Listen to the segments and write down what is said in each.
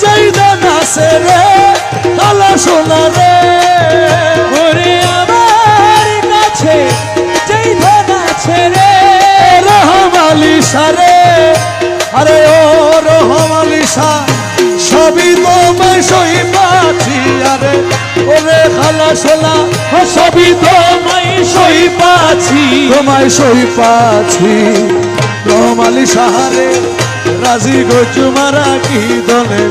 যাইদা নাচে রে কালা সোনা রে ওরে আমার কাছে যেই ধন রে আরে ও রহমালি সা, সবই তোমায় সই পাচ্ছি। আরে ওরে খালা সোনা সবই তোমায় সই পাচ্ছি। তোমায় সই পাচ্ছি। রহমালি সাহারে রাজি গজু মারা কি দলে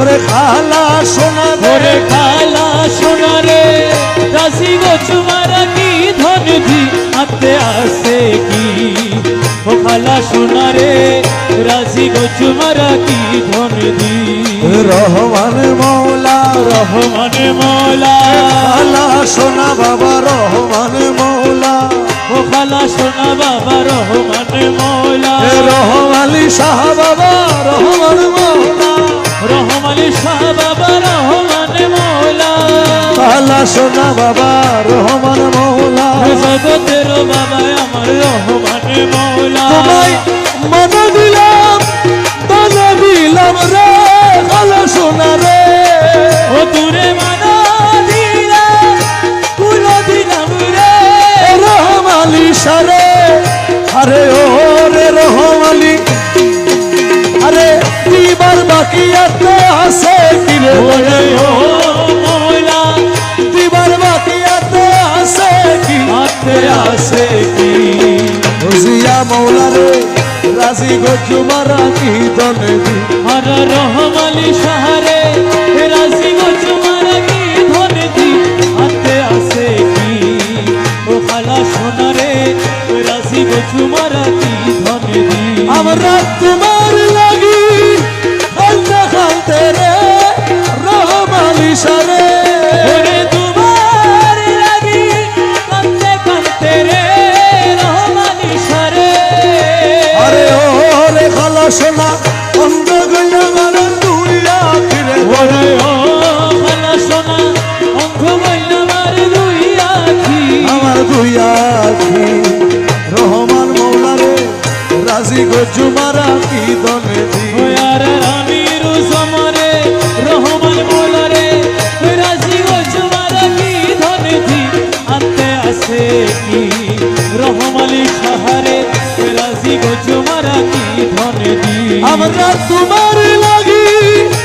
ওরে খালা সোনা ওরে রে কালা সোনা রে। রাশি গো চুমারা কি ধন দি আতে আসে কি? ও কালা সোনা রে রাশি গো চুমারা কি ধন দি রহমান মৌলা। রহমান মৌলা। খালা সোনা বাবা রহমান মৌলা। কালা সোনা বাবা রহমান মৌলা। এ রহমালি শাহ বাবা রহমান মৌলা। রহমান শাহ বাবা রহমান মৌলা। বালা সোনা বাবা রহমান মৌলা। জগতের বাবা আমার রহমান মৌলা। মন দিলাম। সারে। আরে ও রে রহমালি আরে দিবার বাকি আছে আছে কিরে ওরে ও মৌলা দিবার বাকি আছে আছে কি? হাতে আসে কি? বুঝিয়া মৌলা রে রাজি গজু মারা কি দনে আর রহমালি সাহারে আমরা তোমার লাগি অন্য খালতে রে রহমানি সারে। সোনা অন্ধ গইয়া রাজি গজু মারা কি দনে দি ওয়ার রানীর সমরে রহমান মোলারে রাজি ও জুমারা কি ধনে দি আনতে আসে কি রহমালি সাহারে রাজি গো জুমারা কি ধনে দি আমরা তোমার লাগি রে